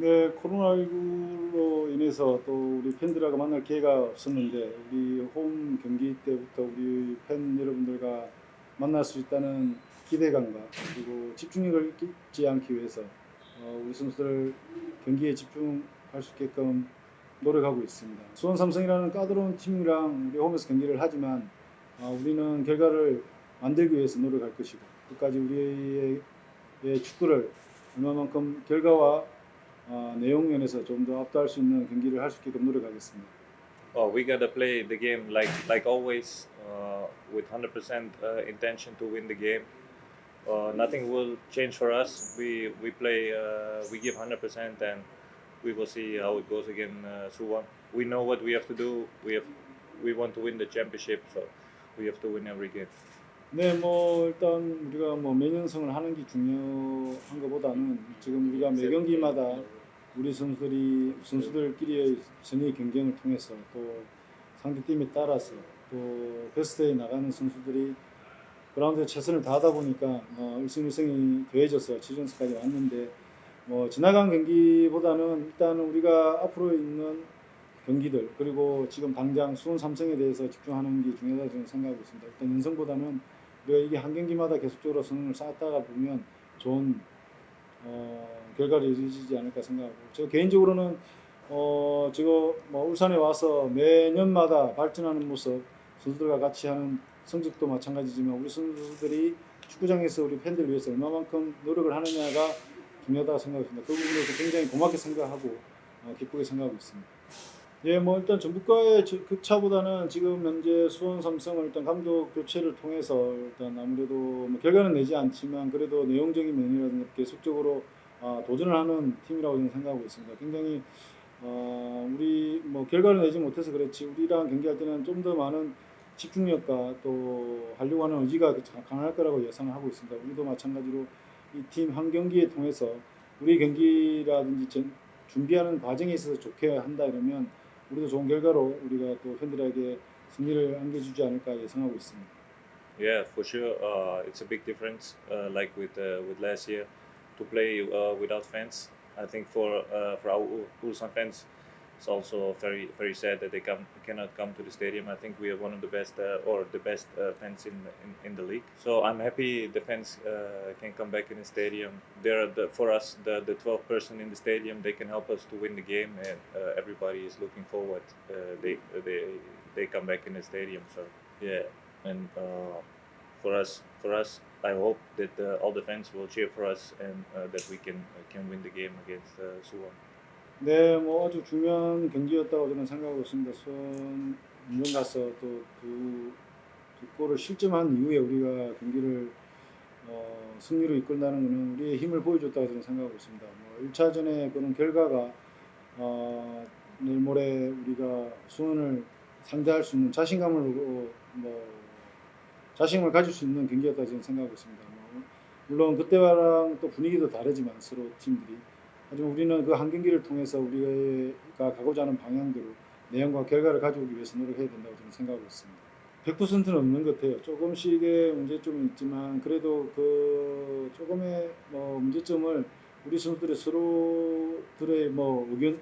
네, 코로나19로 인해서 또 우리 팬들하고 만날 기회가 없었는데 우리 홈 경기 때부터 우리 팬 여러분들과 만날 수 있다는 기대감과 그리고 집중력을 잃지 않기 위해서 어, 우리 선수들 경기에 집중할 수 있게끔 노력하고 있습니다. 수원 삼성이라는 까다로운 팀이랑 우리 홈에서 경기를 하지만 어, 우리는 결과를 만들기 위해서 노력할 것이고 끝까지 우리의 의 축구를 얼마만큼 결과와 어, 내용 면에서 좀 더 압도할 수 있는 경기를 할 수 있게끔 노력하겠습니다. Oh, we gotta play the game like like always, uh, with 100% uh, intention to win the game. Uh, nothing will change for us. We we play, uh, we give 100%, and we will see how it goes again. Uh, Suwon. We know what we have to do. We have we want to win the championship, so we have to win every game. 네, 뭐 일단 우리가 뭐 매년승을 하는 게 중요한 것보다는 지금 우리가 매 경기마다 우리 선수들이 선수들끼리의 선의 경쟁을 통해서 또 상대 팀에 따라서 또 베스트에 나가는 선수들이 그라운드에 최선을 다하다 보니까 어, 일승일승이 더해져서 지정스까지 왔는데 뭐 지나간 경기보다는 일단 우리가 앞으로 있는 경기들 그리고 지금 당장 수원 삼성에 대해서 집중하는 게 중요하다고 저는 생각하고 있습니다. 일단 연승보다는 우리가 이게 한 경기마다 계속적으로 승을 쌓다가 보면 좋은 어, 결과를 이루어지지 않을까 생각하고 저 개인적으로는 어, 제가 뭐 울산에 와서 매년마다 발전하는 모습 선수들과 같이 하는 성적도 마찬가지지만 우리 선수들이 축구장에서 우리 팬들 위해서 얼마만큼 노력을 하느냐가 중요하다고 생각합니다. 그 부분에서 굉장히 고맙게 생각하고 어, 기쁘게 생각하고 있습니다. 예, 뭐 일단 전북과의 저- 극차보다는 지금 현재 수원 삼성을 일단 감독 교체를 통해서 일단 아무래도 뭐 결과는 내지 않지만 그래도 내용적인 면이라든가 계속적으로 아, 도전을 하는 팀이라고 저는 생각하고 있습니다. 굉장히 어, 우리 뭐 결과를 내지 못해서 그렇지 우리랑 경기할 때는 좀 더 많은 집중력과 또 하려고 하는 의지가 강할 거라고 예상을 하고 있습니다. 우리도 마찬가지로 이 팀 한 경기에 통해서 우리 경기라든지 전- 준비하는 과정에 있어서 좋게 한다 이러면 우리도 좋은 결과로 우리가 또 팬들에게 승리를 안겨주지 않을까 예상하고 있습니다. Yeah, for sure. Uh, it's a big difference, uh, like with uh, with last year, to play uh, without fans. I think for uh, for our Ul- Ulsan fans, it's also very very sad that they come cannot come to the stadium. I think we are one of the best uh, or the best uh, fans in, in in the league. So I'm happy the fans uh, can come back in the stadium. They're the, for us the the 12 person in the stadium. They can help us to win the game, and uh, everybody is looking forward. Uh, they they they come back in the stadium. So yeah, and uh, for us for us I hope that uh, all the fans will cheer for us and uh, that we can uh, can win the game against uh, Suwon. 네, 뭐 아주 중요한 경기였다고 저는 생각하고 있습니다. 수원 운전 가서 또두 두 골을 실점한 이후에 우리가 경기를 어, 승리로 이끌다는 것은 우리의 힘을 보여줬다고 저는 생각하고 있습니다. 뭐 1차전에 그런 결과가 어, 내일 모레 우리가 수원을 상대할 수 있는 자신감을 어, 뭐 자신감을 가질 수 있는 경기였다고 저는 생각하고 있습니다. 뭐, 물론 그때랑 또 분위기도 다르지만 서로 팀들이 하지만 우리는 그 한 경기를 통해서 우리가 가고자 하는 방향대로 내용과 결과를 가져오기 위해서 노력해야 된다고 저는 생각하고 있습니다. 100%는 없는 것 같아요. 조금씩의 문제점은 있지만 그래도 그 조금의 뭐 문제점을 우리 선수들의 서로들의 뭐 의견,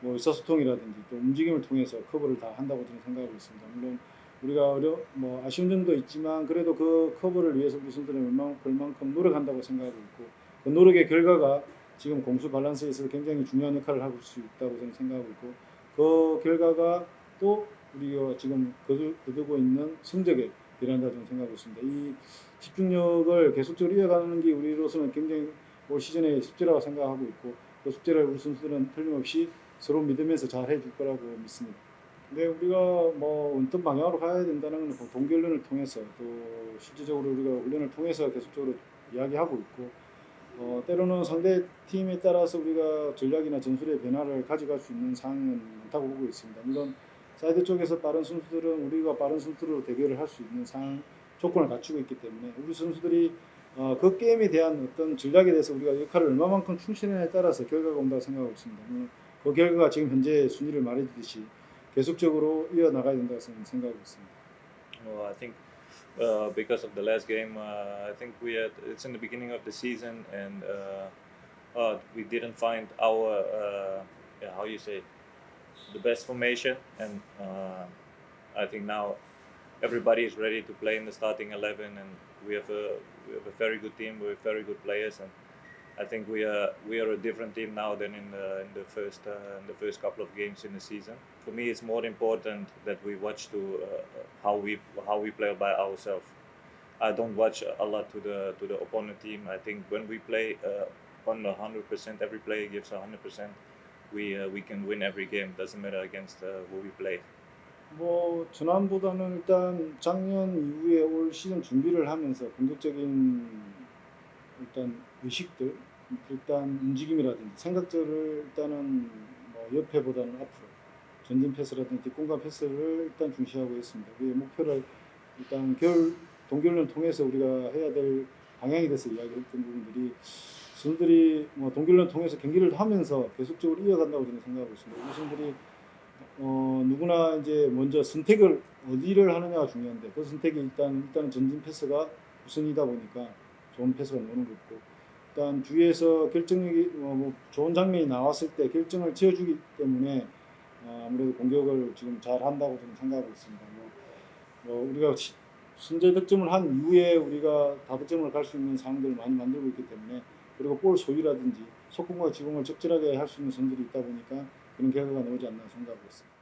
뭐 의사소통이라든지 또 움직임을 통해서 커버를 다 한다고 저는 생각하고 있습니다. 물론 우리가 어려 뭐 아쉬운 점도 있지만 그래도 그 커버를 위해서 우리 선수들은 얼마, 얼만큼 노력한다고 생각하고 있고 그 노력의 결과가 지금 공수 밸런스에 있어서 굉장히 중요한 역할을 하고 수 있다고 저는 생각하고 있고 그 결과가 또 우리가 지금 거두, 거두고 있는 성적에 일어난다 저는 생각하고 있습니다. 이 집중력을 계속적으로 이어가는 게 우리로서는 굉장히 올 시즌의 숙제라고 생각하고 있고 그 숙제를 우리 선수들은 틀림없이 서로 믿으면서 잘 해줄 거라고 믿습니다. 근데 우리가 뭐 어떤 방향으로 가야 된다는 건 동계훈련을 통해서 또 실질적으로 우리가 훈련을 통해서 계속적으로 이야기하고 있고 어, 때로는 상대 팀에 따라서 우리가 전략이나 전술의 변화를 가져갈 수 있는 상황은 많다고 보고 있습니다. 물론 사이드 쪽에서 빠른 선수들은 우리가 빠른 선수로 대결을 할 수 있는 상황 조건을 갖추고 있기 때문에 우리 선수들이 어, 그 게임에 대한 어떤 전략에 대해서 우리가 역할을 얼마만큼 충실하냐에 따라서 결과가 온다고 생각하고 있습니다. 음, 그 결과가 지금 현재 순위를 말해주듯이 계속적으로 이어나가야 된다고 생각하고 있습니다. Well, uh, because of the last game, uh, I think we had it's in the beginning of the season, and uh, uh, we didn't find our uh, yeah, how you say the best formation, and uh, I think now everybody is ready to play in the starting eleven, and we have a we have a very good team with very good players, and I think we are we are a different team now than in the in the first uh, in the first couple of games in the season. For me, it's more important that we watch to uh, how we how we play by ourselves. I don't watch a lot to the to the opponent team. I think when we play uh, on hundred percent, every player gives hundred percent. We uh, we can win every game. Doesn't matter against uh, who we play. 뭐 전환보다는 일단 작년 이후에 올 시즌 준비를 하면서 공격적인 일단 의식들 일단 움직임이라든지 생각들을 일단은 뭐 옆에보다는 앞으로 전진 패스라든지 뒷공간 패스를 일단 중시하고 있습니다. 그 목표를 일단 겨울 동계훈련 통해서 우리가 해야 될 방향이 돼서 이야기했던 부분들이 선수들이 뭐 동계훈련 통해서 경기를 하면서 계속적으로 이어간다고 저는 생각하고 있습니다. 우리 선수들이 어, 누구나 이제 먼저 선택을 어디를 하느냐가 중요한데 그 선택이 일단 일단 전진 패스가 우선이다 보니까 좋은 패스가 나오는 거 있고 일단 주위에서 결정력이 어, 뭐 좋은 장면이 나왔을 때 결정을 지어주기 때문에 어, 아무래도 공격을 지금 잘 한다고 저는 생각하고 있습니다. 뭐, 뭐 우리가 시- 선제 득점을 한 이후에 우리가 다득점을 갈 수 있는 상황들을 많이 만들고 있기 때문에 그리고 볼 소유라든지 속공과 지공을 적절하게 할 수 있는 선들이 있다 보니까 그런 결과가 나오지 않나 생각하고 있습니다.